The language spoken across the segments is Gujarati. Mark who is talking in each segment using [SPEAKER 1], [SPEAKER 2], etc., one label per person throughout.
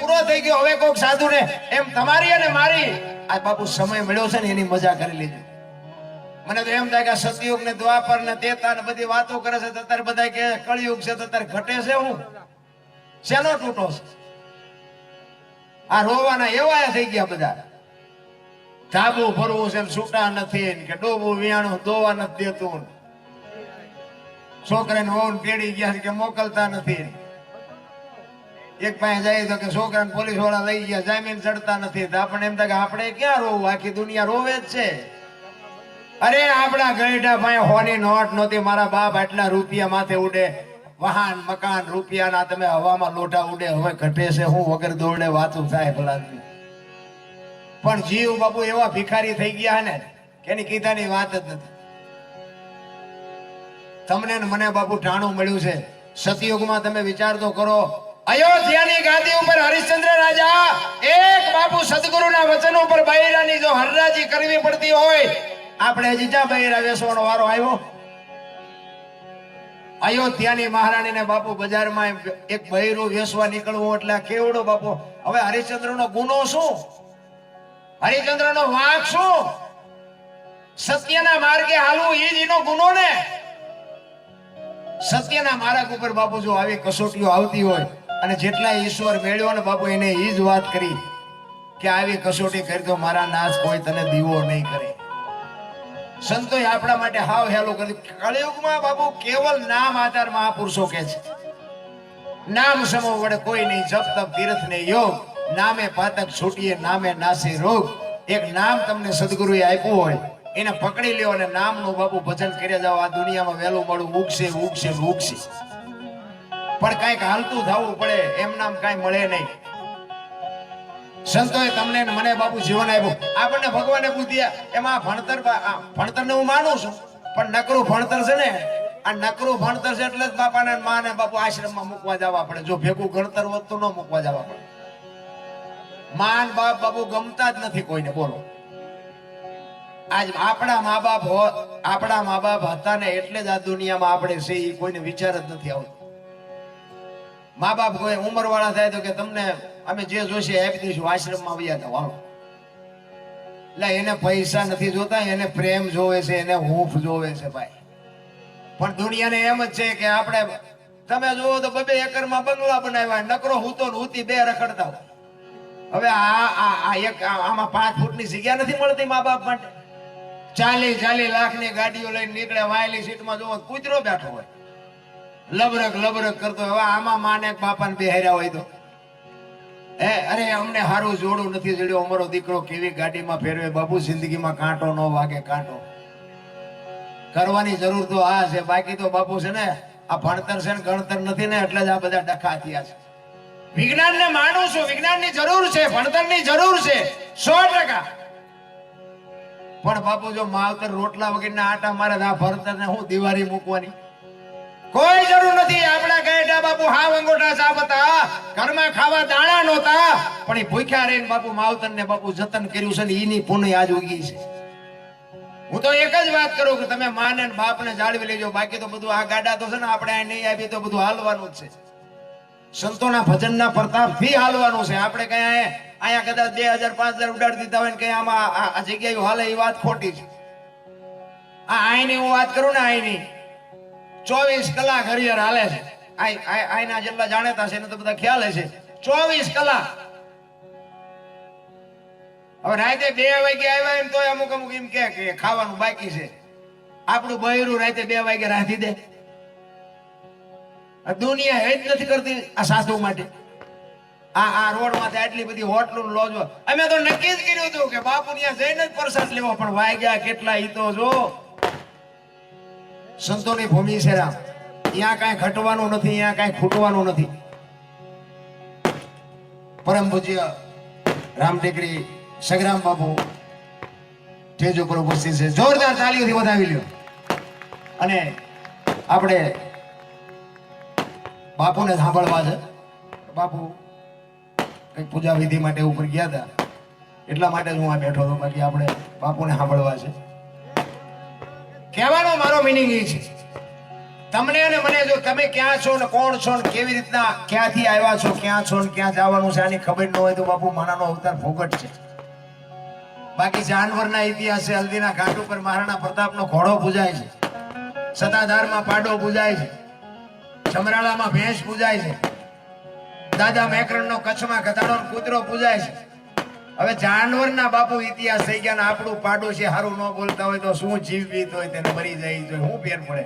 [SPEAKER 1] પૂરો થઈ ગયો. હવે કોક સાધુ ને એમ તમારી અને મારી. આ બાપુ સમય મળ્યો છે ને એની મજા કરી લેજો. મને તો એમ થાય કે સતયુગ ને દ્વાપર ને તેતા ને બધી વાતો કરે છે અત્યારે બધા કે કળિયુગ છે તો અત્યારે ઘટે છે હું? શેનો તૂટો છે? આ રોવાના એવા થઈ ગયા બધા. ધાબુ ભરવું છે છૂટા નથી કે ડોબું વિયાણું દોવા નથી દેતું. છોકરાને વહુ પેડી ગયા કે મોકલતા નથી એક પાસે જાય તો કે છોકરાને પોલીસવાળા લઈ ગયા, જામીન ચડતા નથી. તો આપણને એમ કે આપણે ક્યાં રોવું? આખી દુનિયા રોવે જ છે. અરે આપણા ગઈઢા પાસે હોની નોટ નહોતી, મારા બાપ આટલા રૂપિયા માથે ઉડે. વાહન મકાન રૂપિયાના તમે હવામાં લોટા ઉડે. હવે ઘટે છે, હું વગર દોડે વાતું થાય ભલા પણ જીવ બાપુ એવા ભિખારી થઈ ગયા ને કેની કીધાની વાત જ નથી. તમને મને બાપુ ટાણું મળ્યું છે. સતયુગમાં તમે વિચાર તો કરો અયોધ્યાની ગાદી ઉપર હરિશ્ચંદ્ર રાજા એક બાપુ સદગુરુના વચન ઉપર બૈરાની જો હરરાજી કરવી પડતી હોય, આપણે જીજા બૈરા વેસવાનો વારો આવ્યો. અયોધ્યાની મહારાણીને બાપુ બજારમાં એક બૈરું વેસવા નીકળવું એટલે કેવડો બાપુ? હવે હરિશ્ચંદ્રનો ગુનો શું? હરિશ્ચંદ્રનો વાંક શું? સત્યના માર્ગે હાલવું એ જ એનો ગુનો ને? સત્યના માર્ગ ઉપર બાપુ જો આવી કસોટીઓ આવતી હોય અને જેટલા ઈશ્વર મેળ્યો ને બાપુ, એને એ જ વાત કરી કે આવી કસોટી કરી તો મારા નાશ કોઈ તને દીવો નહીં કરે. સંતોએ આપણા માટે હાવ હેલો કરી કળિયુગમાં બાપુ કેવલ નામ આધાર મહાપુરુષો કે છે. નામ સમો વડે કોઈ નહીં. જપ, તપ તીર્થ ને યોગ. નામે પાતક, છૂટીએ નામે નાસી રોગ. એક નામ તમને સદગુરુએ આપ્યું હોય, એને પકડી લ્યો અને નામનું બાપુ ભજન કર્યા જાઓ. આ દુનિયામાં વહેલું મળું, ઉગશે ઉગશે ઉગશે. પણ કંઈક હાલતું થવું પડે, એમ નામ કઈ મળે નહીં. સંતોએ તમને મને બાપુ જીવન આપ્યું. આપણને ભગવાને પૂછ્યા એમાં ભણતર ભણતર હું માનું છું, પણ નકરું ભણતર છે ને, આ નકરું ભણતર છે એટલે જ બાપાને ને માને બાપુ આશ્રમમાં મૂકવા જવા પડે. જો ભેગું ગણતર વધતું ન મૂકવા જવા પડે. માન બાપ બાપુ ગમતા જ નથી કોઈને, બોલો. આજ આપણા મા બાપ આપણા મા બાપ હતા ને, એટલે જ આ દુનિયામાં આપણે છે એ કોઈને વિચાર જ નથી આવતો. મા બાપ કોઈ ઉંમર વાળા થાય તો કે તમને અમે જે જોશે આપી દઈશું આશ્રમમાં આવ્યા જાઓ વાળો. એટલે એને પૈસા નથી જોતા, એને પ્રેમ જોવે છે, એને હૂંફ જોવે છે ભાઈ. પણ દુનિયાને એમ જ છે કે આપણે તમે જુઓ તો બબે એકરમાં બંગલા બનાવ્યા, નકરો હૂતો હૂતી બે રખડતા હોય. હવે આ આ એક આમાં પાંચ ફૂટની જગ્યા નથી મળતી મા બાપ માટે. ચાલી ચાલી લાખની ગાડીઓ લઈને નીકળે વાયેલી સીટમાં જોવો કૂતરો બેઠો હોય. લબરક લબરક કરતો. હવે આમાં માને બાપાને બિહાર્યા હોય તો. હે, અરે અમને સારું જોડું નથી જોડ્યું. અમારો દીકરો કેવી ગાડીમાં ફેરવે? બાપુ જિંદગીમાં કાંટો ન વાગે, કાંટો. કરવાની જરૂર તો આ છે. બાકી તો બાપુ છે ને, આ ભણતર છે ને, ગણતર નથી ને, એટલે જ આ બધા ડખા થયા છે. વિજ્ઞાન ને માનું છું. વિજ્ઞાનની જરૂર છે. ભણતરની જરૂર છે. સો ટકા. પણ બાપુ જો માવતર રોટલા વગરના આટા મારે આ ભણતર ને હું દિવાળી મૂકવાની? કોઈ જરૂર નથી. આપણા ગયેટા બાપુ હાવ અંગોઠા સાપ હતા. ઘરમાં ખાવા દાણા નહોતા. પણ એ ભૂખ્યા રહીને બાપુ માવતર ને બાપુ જતન કર્યું છે ને એની પુણ્ય આજ ઉગી છે. હું તો એક જ વાત કરું કે તમે માને ને બાપને જાળવી લેજો. બાકી તો બધું આ ગાડા તો છે ને આપણે અહીં નહીં આવીએ તો બધું હાલવાનું જ છે. સંતોના ભજનના પ્રતાપથી હાલવાનું છે. આપણે કઈ અહીંયા કદાચ બે હજાર પાંચ હજાર ઉડાડી દીધા હોય ને કઈ આમાં આ- જગ્યાએ હાલે એ વાત ખોટી છે. આ અહીંની હું વાત કરું ને આઈની. ચોવીસ કલાક હરિહર હાલે છે. આઈ, આઈ- આઈના જેટલા જાણેતા છે એને તો બધા ખ્યાલ હશે. ચોવીસ કલાક. હવે રાતે બે વાગે આવ્યા એમ તો અમુક અમુક એમ કે ખાવાનું બાકી છે. આપણું બહેરું રાતે બે વાગે રાંધી દે. દુનિયા હેજ નથી કરતી આ સાધુ માટે. આ આ રોડમાંથી આટલી બધી હોટલું લોજો. અમે તો નક્કી જ કર્યું હતું કે બાપુ ત્યાં જઈને જ પ્રસાદ લેવો, પણ વાગ્યા કેટલા ઈ તો જો. સંતોની ભૂમિ છે ત્યાં કાંઈ ઘટવાનું નથી, ત્યાં કાંઈ ખૂટવાનું નથી. પરમ પૂજ્ય રામ ટેકરી સગરામ બાપુ સ્ટેજ ઉપર ઉપસ્થિત છે. જોરદાર તાલીઓથી વધાવી લ્યો. અને આપણે બાપુને સાંભળવા છે બાપુ કંઈક પૂજા વિધિ માટે ઉપર ગયા હતા. એટલા માટે જ હું આ બેઠો હતો. બાકી આપણે બાપુને સાંભળવા છે. કહેવાનો મારો મિનિંગ એ છે. તમને અને મને જો તમે ક્યાં છો ને કોણ છો ને કેવી રીતના ક્યાંથી આવ્યા છો, ક્યાં છો ને ક્યાં જવાનું છે આની ખબર ન હોય તો બાપુ માનાનો અવતાર ફોગટ છે. બાકી જાનવરના ઇતિહાસે હલ્દીના ઘાટ ઉપર મહારાણા પ્રતાપનો ઘોડો પૂજાય છે. સતાધારમાં પાડો પૂજાય છે. સમરાળામાં ભેંસ પૂજાય છે. દાદા મેકરણનો કચ્છમાં ગધાડો કૂતરો પૂજાય છે. હવે જાનવરના બાપુ ઇતિહાસ થઈ ગયા ને આપણું છે સારું ન બોલતા હોય તો શું જીવવીત હોય તેને મરી જાય તો શું ફેર પડે?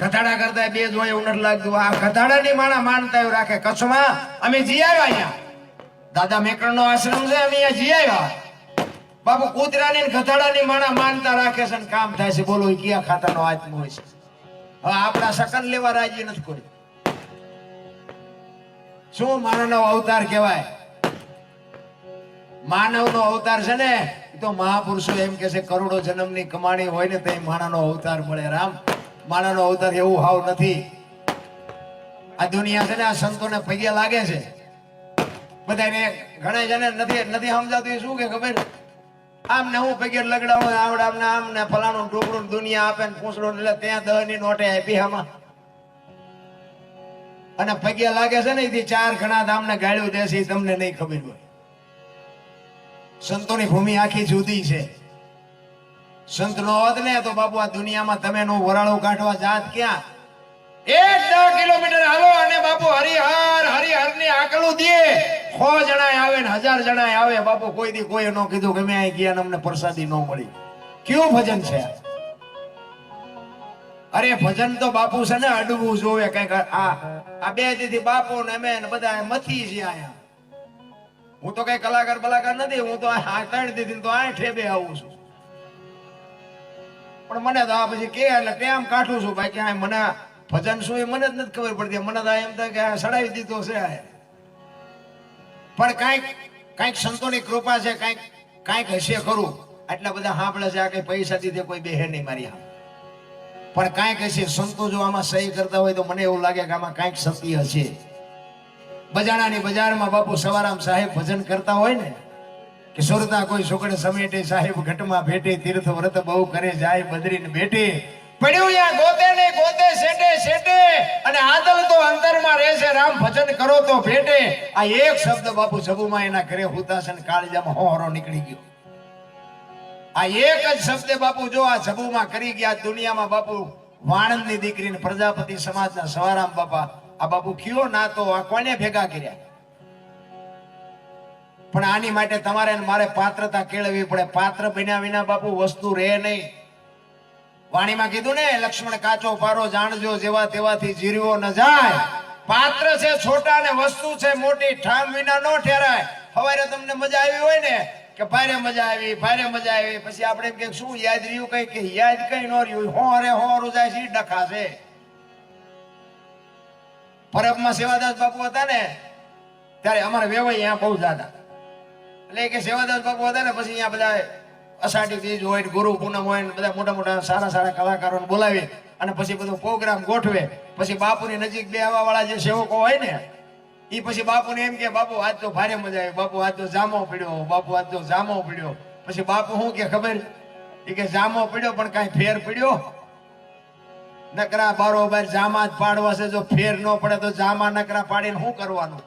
[SPEAKER 1] કથાડા કરતા બે જ હોય લાગતું. આ ગધાડાની માણા માનતા એવું રાખે. કચ્છમાં અમે જી અહીંયા. દાદા મેકરણનો આશ્રમ છે, અમે અહીંયા જી બાપુ કૂતરાની કથાડાની માણા માનતા રાખે છે ને કામ થાય છે. બોલો ક્યાં કયા ખાતાનો આત્મા હોય છે? હવે આપણા સકન લેવા રાજી નથી કોઈ. શું માનવનો અવતાર કહેવાય? માનવનો અવતાર છે ને તો મહાપુરુષો એમ કે છે, કરોડો જન્મની કમાણી હોય ને તો માણાનો અવતાર મળે, રામ. માણાનો અવતાર એવું હાવ નથી. આ દુનિયા છે ને, આ સંતોને પગે લાગે છે. બધાને ઘણા જણે નથી નથી સમજાતું શું કે ખબર? આમ ને હું પગે લગડાવો આવડ આમ ને આમ ને ફલાણું ઢોકળું દુનિયા આપે ને પૂછડો એટલે ત્યાં દહની નોટે આપી આમાં. અને પગે લાગે છે ને ચાર ઘણા દામને ગાળ્યું દેશે તમને નહીં ખબર હોય. સંતોની ભૂમિ આખી જુદી છે. સંત નો હોત ને તો બાપુ આ દુનિયામાં તમે નો વરાળો કાઢવા જાત ક્યાં? એક દસ કિલોમીટર હાલો અને બાપુ હરિહર હરિહરની આકલું દે. સો જણા આવે ને હજાર જણા આવે. બાપુ કોઈ દી કોઈ ન કીધું કે મેં અહીં ગયા અમને પ્રસાદી ન મળી. કયું ભજન છે અરે ભજન તો બાપુ છે ને અડવું જોવે. કંઈક આ આ બે દીથી બાપુ ને અમે બધા મથી છે આયા હું તો કઈ કલાકાર બલાકાર નથી, હું તો આ ત્રણ દીધી તો આ ઠેબે આવું છું. પણ મને તો આ પછી કે એટલે કેમ કાઠું છું? ભાઈ કે આ મને ભજન શું એ મને જ નથી ખબર પડતી. મને તો એમ થાય કે આ સડાવી દીધો છે આ. પણ કાંઈક કાંઈક સંતોની કૃપા છે, કાંઈક કાંઈક હશે ખરું. આટલા બધા સાંભળે છે, આ કઈ પૈસા દીધે કોઈ બેહે નહીં મારી હા પણ કાંઈક હશે, સંતો જો આમાં સહી કરતા હોય તો મને એવું લાગે કે આમાં કાંઈક સતી હશે. બજાણાની બજારમાં બાપુ સવારામ સાહેબ ભજન કરતા હોય ને, કે સુરતા કોઈ સુકડે સમેટે, સાહેબ ઘટમાં ભેટે, તીર્થ વ્રત બહુ કરે, જાય બદરીને ભેટે. પડ્યું યા ગોતે ને ગોતે સેટે સેટે અને આદલ તો અંતરમાં રહેશે રામ ભજન કરો તો ભેટે. આ એક શબ્દ બાપુ સબુમાં એના ઘરે હુતાસન કાળજામાં હોહરો નીકળી ગયો. આ એક જ શબ્દે બાપુ જો આ સબુમાં કરી ગયા, દુનિયામાં બાપુ વાણંદની દીકરીને પ્રજાપતિ સમાજના સવારામ બાપા આ બાપુ કયો નાતો આ કોને ભેગા કર્યા? પણ આની માટે તમારે ને મારે પાત્રતા કેળવવી પડે. પાત્ર બન્યા વિના બાપુ વસ્તુ રહે નહીં. વાણીમાં કીધું ને, લક્ષ્મણ કાચો પારો જાણજો, જેવા તેવાથી જીરવો ન જાય. પાત્ર છે છોટા ને વસ્તુ છે મોટી. ઠામ વિના નો ઠેરાય. હવારે તમને મજા આવી હોય ને, કે ભારે મજા આવી, ભારે મજા આવી. પછી આપણે એમ કે, શું યાદ રહ્યું કઈ? કે, યાદ કઈ ન રહ્યું. હોરે હો જાય છે ડખા છે. પરબમાં સેવાદાસ બાપુ હતા ને, ત્યારે અમારે વેવાય અહીંયા બહુ જાતા. એટલે કે સેવાદાસ બાપુ હતા ને, પછી અહીંયા બધા અષાઢી બીજ હોય ગુરુ પૂનમ હોય ને, બધા મોટા મોટા સારા સારા કલાકારોને બોલાવી અને પછી બધો પ્રોગ્રામ ગોઠવે. પછી બાપુની નજીક બે આવવા વાળા જે સેવકો હોય ને એ પછી બાપુને એમ કે, બાપુ, આજ તો ભારે મજા આવી. બાપુ, આજ તો જામો પડ્યો. બાપુ, આજ તો જામો પડ્યો. પછી બાપુ શું કે ખબર? એ કે, જામો પીડ્યો પણ કાંઈ ફેર પડ્યો. નકરા બરોબર જામા જ પાડવા છે. જો ફેર ન પડે તો જામા નકરા પાડીને શું કરવાનું?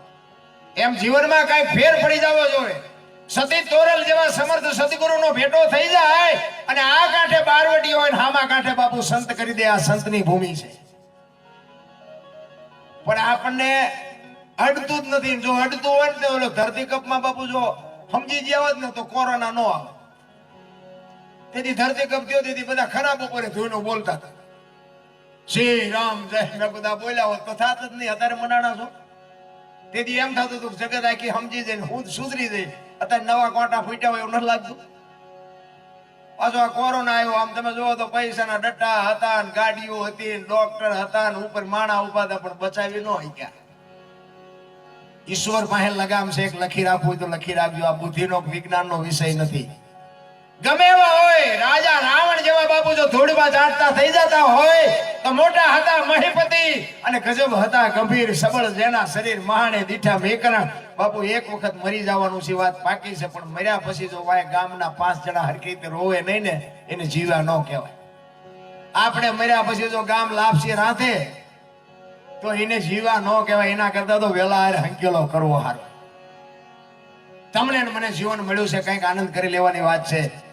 [SPEAKER 1] એમ જીવનમાં કાંઈ ફેર પડી જવો જોઈએ. સતી તોરલ જેવા સમર્થ સદગુરુનો ભેટો થઈ જાય અને આ કાંઠે બારવટી હોય ને હામા કાંઠે બાપુ સંત કરી દે. આ સંતની ભૂમિ છે. પણ આપણને અડતું જ નથી. જો અડતું હોય ને ઓલો ઓલો ધરતીકપમાં બાપુ જો સમજી ગયા હોત ને તો કોરોના નો આવે. તેથી ધરતીકપ થયો તેથી બધા ખરાબ ઉપર ધોઈને બોલતા હતા. શ્રી રામ જય. મેં બધા બોલ્યા હોત તો થાત જ નહીં. અત્યારે મનાણા છો. તેથી એમ થતું હતું જગત આખી સમજી જાય હું સુધરી જાય. અત્યારે નવા કોટા ફૂટ્યા હોય એવું નથી લાગતું. પાછો આ કોરોના આવ્યો. આમ તમે જોવો તો પૈસાના ડટ્ટા હતા ને ગાડીઓ હતી ને ડોક્ટર હતા ને ઉપર માણા ઊભા હતા, પણ બચાવી ન ગયા ઈશ્વર પાસે લગામ છે. એક લખી રાખવું તો લખી રાખજો આ બુદ્ધિનો વિજ્ઞાનનો વિષય નથી. ગમે એવા હોય, રાજા રાવણ જેવા બાપુ જો ધૂળમાં જાણતા થઈ જતા હોય, તો મોટા હતા મહીપતિ અને ગજબ હતા ગંભીર, સબળ, જેના શરીર મહાને દીઠા મેકરણ. બાપુ એક વખત મરી જવાનું છે વાત પાકી છે, પણ મર્યા પછી જો વાય ગામના પાંચ જણા હરકી રોવે નહીં ને, એને જીવા ન કહેવાય. આપણે મર્યા પછી જો ગામ લાપસી રાતે, તો એને જીવા ન કહેવાય, એના કરતા તો વેલા હારે હંકેલો કરવો હારો. તમને મને જીવન મળ્યું છે, કંઈક આનંદ કરી લેવાની વાત છે.